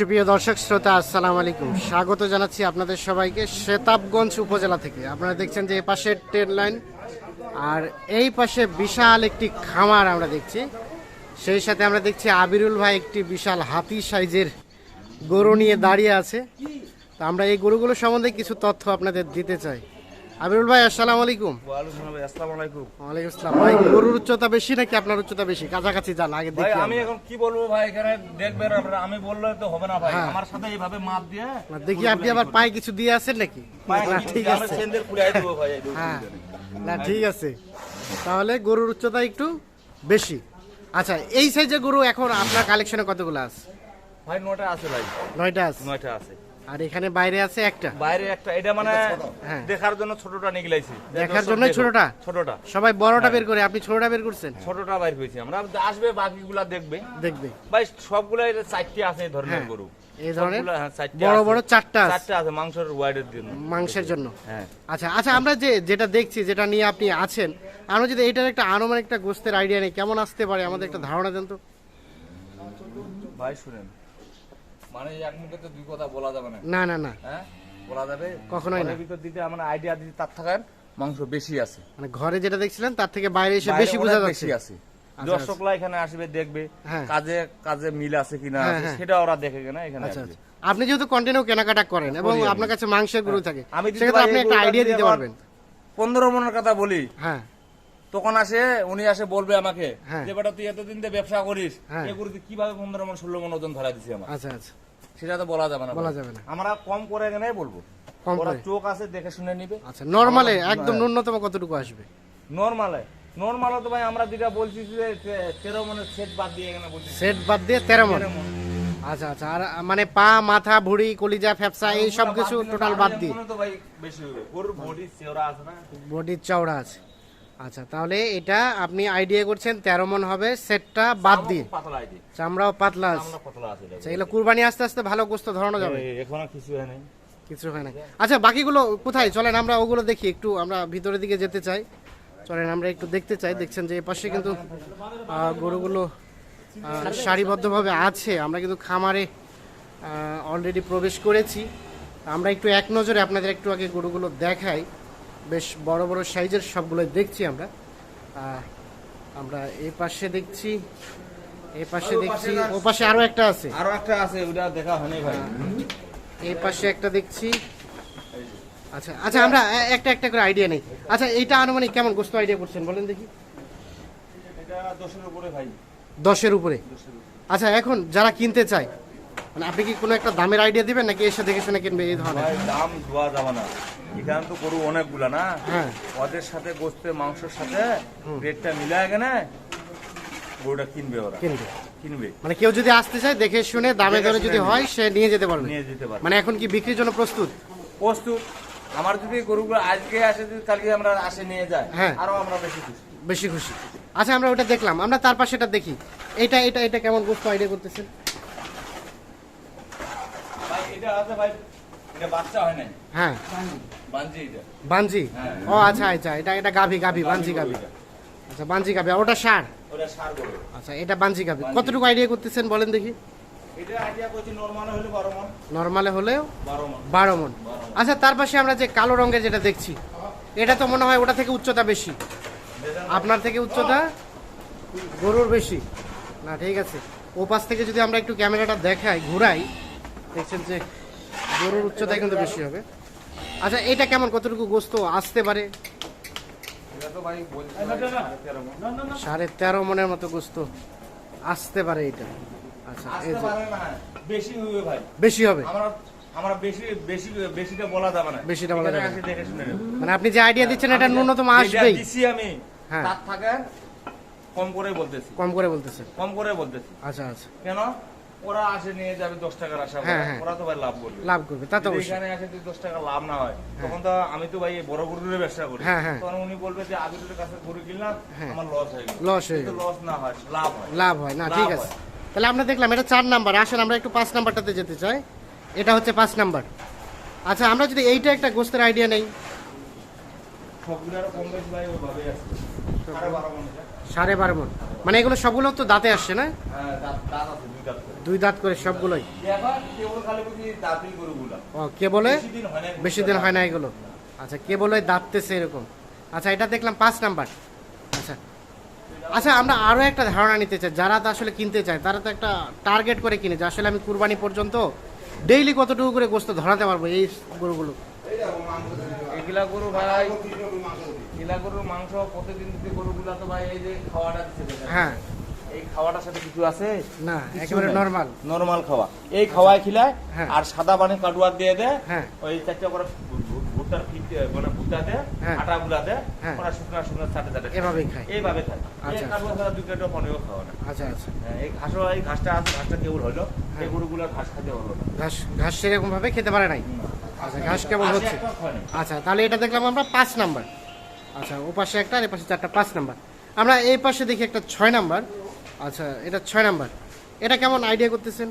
সুপ্রিয় দর্শক, শ্রোতা, আসসালামু আলাইকুম। স্বাগত জানাচ্ছি আপনাদের সবাইকে শেতাবগঞ্জ উপজেলা থেকে। আপনারা দেখছেন যে এই পাশে ট্রেন লাইন, আর এই পাশে বিশাল একটি খামার আমরা দেখছি। সেই সাথে আমরা দেখছি আবিরুল ভাই একটি বিশাল হাতি সাইজের গরু নিয়ে দাঁড়িয়ে আছে। তো আমরা এই গরুগুলো সম্বন্ধে কিছু তথ্য আপনাদের দিতে চাই। আবিরুল ভাই আসসালামু আলাইকুম। ওয়ালাইকুম ভাই আসসালামু আলাইকুম। ওয়ালাইকুম আসসালাম। ভাই গরুর উচ্চতা বেশি নাকি আপনার উচ্চতা বেশি? কাছাকাছি যান আগে ভাই দেখি আমি এখন কি বলব ভাই এখানে দেখবেন আপনারা আমি বললে তো হবে না ভাই। হ্যাঁ। আমার সাথে এইভাবে মাপ দিয়ে আমরা। দেখি আপনি আবার পায়ে কিছু দিয়ে আছেন নাকি? পায়ে ঠিক দিয়ে আমি আছে সেন্দের খুলে দেবো ভাই হ্যাঁ। না ঠিক আছে। তাহলে গরুর উচ্চতা একটু বেশি। আচ্ছা এই সাইজের গরু এখন আপনার কালেকশনে কতগুলো আছে? ভাই নয়টা আছে ভাই। নয়টা আছে? নয়টা আছে। আর এখানে বাইরে আছে একটা। বাইরে একটা এটা মানে হ্যাঁ। দেখার জন্য ছোটটা নিগলাইছি দেখার জন্যই ছোটটা? ছোটটা। সবাই বড়টা হ্যাঁ। বের করে আপনি ছোটটা বের করছেন? ছোটটা বাইর হয়েছে আমরা। আসবে বাকিগুলা দেখবে। দেখবে। ভাই সবগুলা এটা চারটে আছে এই ধরনের হ্যাঁ, গরু। এই ধরনের? হ্যাঁ, বড় বড় চারটা আছে। চারটে আছে মাংসের ওয়াইডের জন্য। মাংসের জন্য? হ্যাঁ। আচ্ছা আচ্ছা আমরা যে যেটা দেখছি যেটা নিয়ে আপনি আছেন আমরা যদি এটার একটা আনুমানিক একটা গোস্তের আইডিয়া নেই কেমন আসতে পারে? আমাদের একটা ধারণা দেন তো। ভাই শুনেন। মানে এক মুখে তো দুই কথা বলা যাবে না। না না না। হ্যাঁ? বলা যাবে কখনোই না। ভিতর দিতে আমরা আইডিয়া দিতে তার থাকেন মাংস বেশি আছে। মানে ঘরে যেটা দেখছিলেন তার থেকে বাইরে এসে বেশি বোঝা যাচ্ছে। বেশি আছে। আচ্ছা, দর্শকরা এখানে আসবে দেখবে হ্যাঁ। কাজে কাজে মিল আছে কিনা হ্যাঁ। সেটা ওরা দেখে কিনা এখানে আচ্ছা আচ্ছা। আপনি যেহেতু কন্টিনিউ কেনাকাটা করেন এবং আপনার কাছে মাংসের গরু থাকে আমি আপনি একটা আইডিয়া দিতে পারবেন। পনেরো মনের কথা বলি। হ্যাঁ। তখন আসে উনি আসে বলবে আমাকে। যে বেটা তুই এতদিন দিয়ে ব্যবসা করিস কীভাবে পনেরো মন ষোলো মন ওজন ধরা দিছি আমার? আচ্ছা আচ্ছা। সেটা তো বলা যাবে না বলা যাবে না। আমরা কম করে এখানে বলব। ওরা? চোখ আছে দেখে শুনে নিবে। আচ্ছা নর্মালে একদম। ন্যূনতম কতটুকু আসবে? নর্মালে নর্মাল তো ভাই আমরা যেটা বলছি যে তেরো মনের সেট বাদ দিয়ে এখানে বলছি। সেট বাদ দিয়ে তেরো মন আচ্ছা আচ্ছা আর মানে পা মাথা ভুড়ি কলিজা ফ্যাপসা এই সব কিছু টোটাল বাদ দিয়ে? তো ভাই বেশি গরুর বডি চেওড়া আছে না? বডির চওড়া আছে। আচ্ছা তাহলে এটা আপনি আইডিয়া করছেন তেরো মন হবে সেটটা বাদ দিয়ে। চামড়াও পাতলা আছে। চামড়া পাতলা আছে। আচ্ছা এগুলো কুরবানি আস্তে আস্তে ভালো গোস্ত ধরানো যাবে। এখন কিছু হয় নাই। কিছু হয় না আচ্ছা বাকিগুলো কোথায়? চলেন আমরা ওগুলো দেখি একটু আমরা ভিতরের দিকে যেতে চাই। চলেন আমরা একটু দেখতে চাই। দেখছেন যে এই পাশে কিন্তু গরুগুলো সারিবদ্ধভাবে আছে। আমরা কিন্তু খামারে অলরেডি প্রবেশ করেছি। আমরা একটু এক নজরে আপনাদের একটু আগে গরুগুলো দেখাই। বেশ বড় বড় সাইজের সবগুলো দেখছি আমরা। আমরা এই পাশে দেখছি এই পাশে দেখছি ও পাশে আরও একটা আছে। আরও একটা আছে ওটা দেখা হয়নি ভাই। এই পাশে একটা দেখছি। আচ্ছা আচ্ছা আমরা একটা একটা করে আইডিয়া নেই। আচ্ছা এইটা আনুমানিক কেমন গোস্ত আইডিয়া করছেন বলেন দেখি। এটা দশের উপরে ভাই। দশের উপরে। আচ্ছা এখন যারা কিনতে চায় মানে আপনি কি কোনো একটা দামের আইডিয়া দিবেন নাকি এসে দেখে শুনে কিনবে এই ধরনের? দাম দেওয়া যাবে না। এখানে তো গরু অনেকগুলা না? হ্যাঁ। ওদের সাথে গোস্তের মাংসের সাথে রেটটা মিলায় গেলে গরুটা কিনবে ওরা। কিনবে। কিনবে। মানে কেউ যদি আসতে চায় দেখে শুনে দামে দরে যদি হয় সে নিয়ে যেতে পারবে। নিয়ে যেতে পারবে। মানে এখন কি বিক্রির জন্য প্রস্তুত? প্রস্তুত। আমার যদি গরুগুলো আজকে আসে যদি কালকে আমরা আসে নিয়ে যায় হ্যাঁ। আরও আমরা বেশি খুশি। বেশি খুশি। আচ্ছা আমরা ওটা দেখলাম। আমরা তার পাশে এটা দেখি। এটা এটা এটা কেমন গোস্ত আইডিয়া করতেছেন? এটা আছে ভাই এটা বাচ্চা হয় নাই। হ্যাঁ। বানজি এটা। ও আচ্ছা আচ্ছা এটা এটা গাভি গাভি বাঞ্জি গাভি। আচ্ছা গাভি ওটা সার? ওটা সার গরু। আচ্ছা এটা গাভি। কতটুকু আইডিয়া করতেছেন বলেন দেখি। এটা আইডিয়া করছি নর্মাল হলে বারো মন। নর্মালে হলেও বারো মন। বারো মন। আচ্ছা তার পাশে আমরা যে কালো রঙের যেটা দেখছি এটা তো মনে হয় ওটা থেকে উচ্চতা বেশি। আপনার থেকে উচ্চতা গরুর বেশি। না ঠিক আছে। ও পাশ থেকে যদি আমরা একটু ক্যামেরাটা দেখাই ঘুরাই দেখছেন যে গরুর উচ্চতা কিন্তু বেশি হবে। আচ্ছা এটা কেমন? কতটুকু গোস্ত আসতে পারে? সাড়ে তেরো মনের মতো গোস্ত আসতে পারে এটা। আচ্ছা এই আসতে যে পারে না বেশি হবে ভাই। বেশি হবে? আমরা আমরা বেশি বেশি বেশিটা বলা যাবে না। বেশিটা বলা যাবে না। আসে দেখে শুনে নেব মানে আপনি যে আইডিয়া দিচ্ছেন এটা ন্যূনতম যেটা আসবেই। দিছি আমি হ্যাঁ। তার থাকে কম করে বলতেছি। কম করে বলতেছেন। কম করে বলতেছি। আচ্ছা আচ্ছা। কেন? ওরা আসে নিয়ে যাবে দশ টাকার আশা। হ্যাঁ, হ্যাঁ। ওরা তো ভাই লাভ করবে। লাভ করবে তা তো এখানে আসে যদি দশ টাকা লাভ না হয় তখন তো আমি তো ভাই বড় গরুর ব্যবসা করি। হ্যাঁ, হ্যাঁ। তখন উনি বলবে যে আবিরের কাছে গরু কিনলাম হ্যাঁ। আমার লস হয়ে গেল। লস হয়ে গেল। লস না হয় লাভ হয়। লাভ হয় না ঠিক আছে। তাহলে আমরা দেখলাম এটা চার নাম্বার। আসেন আমরা একটু পাঁচ নাম্বারটাতে যেতে চাই। এটা হচ্ছে পাঁচ নাম্বার। আচ্ছা আমরা যদি এইটা একটা গোস্তের আইডিয়া নেই। সবগুলো আরও কম বেশি ভাই ওইভাবেই আছে। সাড়ে বারো মন। সাড়ে বারো মন। মানে এগুলো সবগুলো তো দাঁতে আসছে না? হ্যাঁ দাঁত দাঁত আছে দুই দাঁত করে। দুই দাঁত করে সবগুলোই? এবার কেবল খালি বুঝি দাঁতই গরুগুলা। ও কে বলে বেশি দিন হয় না বেশি দিন হয় না এগুলো? আচ্ছা কে বলে দাঁততেছে এরকম। আচ্ছা এটা দেখলাম পাঁচ নাম্বার। আচ্ছা। আচ্ছা আমরা আরও একটা ধারণা নিতে চাই। যারা তো আসলে কিনতে চায় তারা তো একটা টার্গেট করে কিনে যে আসলে আমি কুরবানি পর্যন্ত ডেইলি কতটুকু করে গোস্ত ধরাতে পারব এই গরুগুলো? এগুলা গরু ভাই গরুর মাংস প্রতিদিন যদি গরুগুলা তো ভাই এই যে খাওয়াটা দিচ্ছে হ্যাঁ। এই খাওয়াটার সাথে কিছু আছে? না একেবারে নর্মাল নরমাল খাওয়া। এই খাওয়াই খিলায় হ্যাঁ। আর সাদা পানি কাটুয়ার দিয়ে দেয় হ্যাঁ। ওই চারটা করে ভুট্টার ফিট মানে ভুট্টা দেয় হ্যাঁ। আটা গুলা দেয়। ওরা শুকনা শুকনা চাটে চাটে খায়। খায়। এইভাবে খায়। আচ্ছা। এই কাটুয়া ছাড়া দুই কাটো পানিও খাওয়া না। আচ্ছা আচ্ছা। এই ঘাসও এই ঘাসটা আছে ঘাসটা কেবল হলো। এই গরুগুলো ঘাস খাতে হলো না। ঘাস ঘাস সেরকম ভাবে খেতে পারে নাই। আচ্ছা ঘাস কেমন হচ্ছে। আচ্ছা তাহলে এটা দেখলাম আমরা পাঁচ নাম্বার। আচ্ছা ও পাশে একটা আর এ পাশে চারটা পাঁচ নাম্বার। আমরা এই পাশে দেখি একটা ছয় নাম্বার। আচ্ছা এটা ছয় নাম্বার। এটা কেমন আইডিয়া করতেছেন?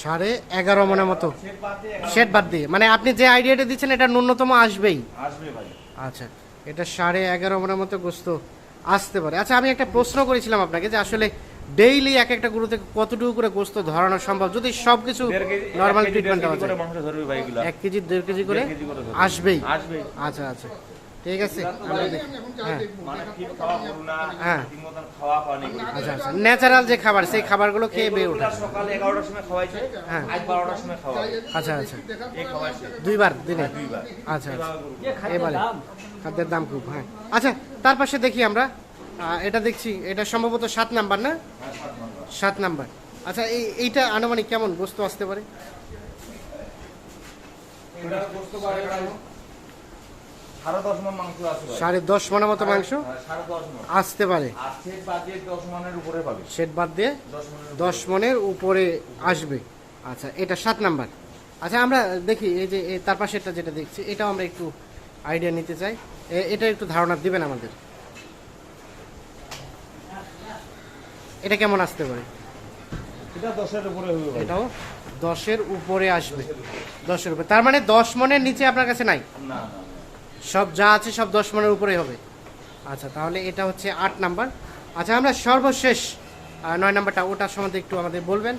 সাড়ে এগারো। মনের মতো। সেট বাদ দিয়ে শেড বাদ দিয়ে। মানে আপনি যে আইডিয়াটা দিচ্ছেন এটা ন্যূনতম আসবেই। আচ্ছা এটা সাড়ে এগারো মনের মতো গোস্ত। আসতে পারে। আচ্ছা আমি একটা প্রশ্ন করেছিলাম আপনাকে যে আসলে ডেইলি এক একটা গরু থেকে কতটুকু করে গোস্ত ধরানো সম্ভব? যদি সব কিছু নর্মাল ট্রিটমেন্ট দেওয়া যায়। এক কেজি দেড় কেজি করে। আসবেই? আসবে আচ্ছা আচ্ছা। ঠিক আছে আমরা দেখি। হ্যাঁ। মানে ঠিক খাওয়া গরু না হ্যাঁ। ঠিক খাওয়া পানি গরু। আচ্ছা আচ্ছা। ন্যাচারাল যে খাবার সেই খাবারগুলো খেয়ে গরুগুলা ওঠে। সকাল এগারোটার সময় খাওয়াইছে হ্যাঁ। আজ বারোটার সময় খাওয়াবে আচ্ছা আচ্ছা। দুইবার দিনে? দুইবার। আচ্ছা আচ্ছা। এবারে। খাদ্যের দাম খুব হ্যাঁ। আচ্ছা তার পাশে দেখি আমরা। এটা দেখছি এটা সম্ভবত সাত নাম্বার না? সাত নাম্বার। আচ্ছা এই এইটা আনুমানিক কেমন গোস্ত আসতে পারে? সাড়ে দশ মনের মতো মাংস? হ্যাঁ, আসতে পারে। পাবে। শেড বাদ দিয়ে দশ মনের উপরে। আসবে। আচ্ছা এটা সাত নাম্বার। আচ্ছা আমরা দেখি এই যে তার পাশেরটা যেটা দেখছি এটাও আমরা একটু আইডিয়া নিতে চাই। এটা একটু ধারণা দিবেন আমাদের। এটা কেমন আসতে পারে? এটা দশের উপরে এটাও দশের উপরে আসবে। দশের উপরে। তার মানে দশ মনের নিচে আপনার কাছে নাই? না না। সব যা আছে সব দশ মনের উপরে হবে। আচ্ছা তাহলে এটা হচ্ছে আট নাম্বার। আচ্ছা আমরা সর্বশেষ নয় নাম্বারটা ওটার সম্বন্ধে একটু আমাদের বলবেন।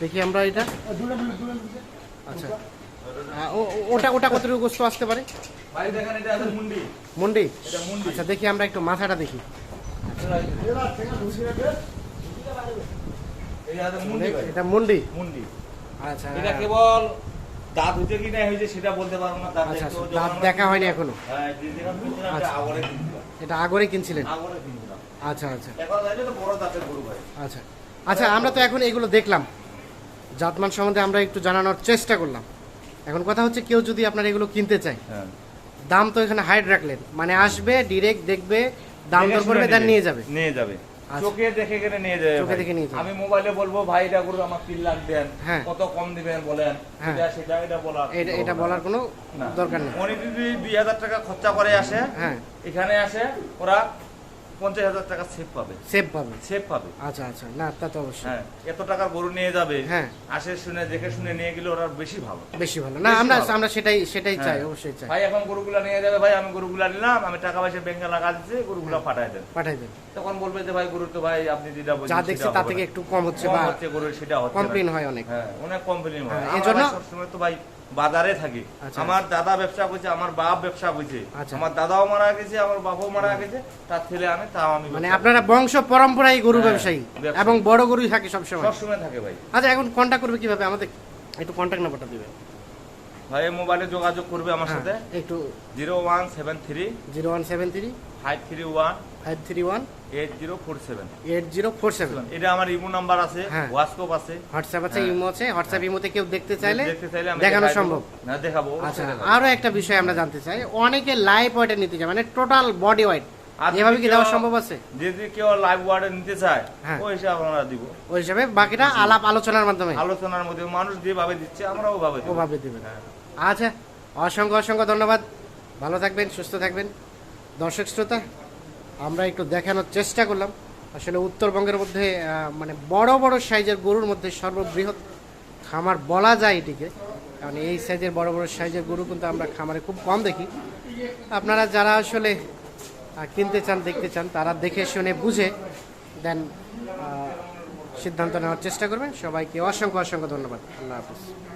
দেখি আমরা এটা। আচ্ছা। ওটা ওটা কতটুকু গোস্ত আসতে পারে? ভাই দেখেন এটা আছে মুন্ডি। মুন্ডি? এটা মুন্ডি। আচ্ছা দেখি আমরা একটু মাথাটা দেখি। এটা মুন্ডি। মুন্ডি। মুন্ডি আচ্ছা। এটা কেবল দাঁত হইছে কি না হয়েছে সেটা বলতে পারব না দাঁত আচ্ছা আচ্ছা, দাঁত আমরা- দেখা হয়নি এখনও? হ্যাঁ আচ্ছা। এটা আগরে কিনছিলাম। এটা আগরে কিনছিলেন? আগরে কিনছিলাম। আচ্ছা আচ্ছা। এখন তো বড় দাঁতের গরু ভাই। আচ্ছা। আচ্ছা আমরা তো এখন এগুলো দেখলাম। জাতমান সম্বন্ধে আমরা একটু জানানোর চেষ্টা করলাম। এখন কথা হচ্ছে কেউ যদি আপনার এগুলো কিনতে চায়। হ্যাঁ। দাম তো এখানে হাইড রাখলেন। মানে আসবে ডিরেক্ট দেখবে দাম দর করবে দেন নিয়ে যাবে। নিয়ে যাবে। চোখে দেখে কিনে নিয়ে যাবে চোখে দেখে নিয়ে আমি মোবাইলে বলব ভাই এটা গরু আমার তিন লাখ দেন। হ্যাঁ। কত কম দিবেন বলেন। হ্যাঁ। এটা সেটা এটা বলা এটা এটা বলার কোনো। দরকার নেই। উনি যদি দুই হাজার টাকা খরচা করে আসে। হ্যাঁ। এখানে আসে ওরা পঞ্চাশ হাজার টাকা সেভ পাবে। সেভ পাবে? সেভ পাবে। আচ্ছা আচ্ছা। না তা তো অবশ্যই। হ্যাঁ এত টাকার গরু নিয়ে যাবে হ্যাঁ। আসে শুনে দেখে শুনে নিয়ে গেলে ওরা বেশি ভালো। বেশি ভালো। না আমরা আমরা সেটাই সেটাই চাই হ্যাঁ। অবশ্যই চাই। ভাই এখন গরুগুলা নিয়ে যাবে ভাই আমি গরুগুলা নিলাম আমি টাকা পয়সা ব্যাংকে লাগা দিচ্ছি গরুগুলা পাঠাই দেন। পাঠাই দেন। তখন বলবে যে ভাই গরু তো ভাই আপনি যেটা বলছেন যা দেখছি তার থেকে একটু কম হচ্ছে বা হচ্ছে গরুর সেটা হচ্ছে কমপ্লেন হয় অনেক। হ্যাঁ অনেক কমপ্লেন হয়। হ্যাঁ, এজন্য- সবসময় তো ভাই বাজারে থাকি আচ্ছা। আমার দাদা ব্যবসা করছে আমার বাপ ব্যবসা করছে আচ্ছা। আমার দাদাও মারা গেছে আমার বাবাও মারা গেছে তার ছেলে আমি তাও আমি মানে আপনারা বংশ পরম্পরায় গরু হ্যাঁ, ব্যবসায়ী। এবং বড় গরুই থাকে সবসময়। সবসময় থাকে ভাই আচ্ছা এখন কন্ট্যাক্ট করবে কীভাবে আমাদের একটু কন্ট্যাক্ট নাম্বারটা দিবেন ভাই মোবাইলে যোগাযোগ করবে আমার সাথে হ্যাঁ, একটু zero one seven three zero one seven three five three one five three one এটা আমার ইমো নাম্বার আছে হ্যাঁ। হোয়াটসঅ্যাপ আছে। হোয়াটসঅ্যাপ আছে হ্যাঁ। ইমো আছে হোয়াটসঅ্যাপ ইমোতে কেউ দেখতে চাইলে দেখতে চাইলে দেখানো সম্ভব। না দেখাবো আচ্ছা আরও একটা বিষয় আমরা জানতে চাই। অনেকে লাইভ ওয়েটে নিতে চায় মানে টোটাল বডি ওয়েট এভাবে কি দেওয়া কেউ- সম্ভব আছে? যদি কেউ লাইভ ওয়ার্ডে নিতে চায় হ্যাঁ। ওই হিসাবে আমরা দিব। ওই হিসাবে বাকিটা আলাপ আলোচনার মাধ্যমে। আলোচনার মধ্যে মানুষ যেভাবে দিচ্ছে আমরাও ভাবে ওভাবে দিবেন। হ্যাঁ। আচ্ছা অসংখ্য অসংখ্য ধন্যবাদ। ভালো থাকবেন সুস্থ থাকবেন। দর্শক শ্রোতা আমরা একটু দেখানোর চেষ্টা করলাম। আসলে উত্তরবঙ্গের মধ্যে মানে বড় বড় সাইজের গরুর মধ্যে সর্ববৃহৎ খামার বলা যায় এটিকে। কারণ এই সাইজের বড় বড় সাইজের গরু কিন্তু আমরা খামারে খুব কম দেখি। আপনারা যারা আসলে কিনতে চান, দেখতে চান, তারা দেখে শুনে বুঝে দেন সিদ্ধান্ত নেওয়ার চেষ্টা করবেন। সবাইকে অসংখ্য অসংখ্য ধন্যবাদ। আল্লাহ হাফিজ।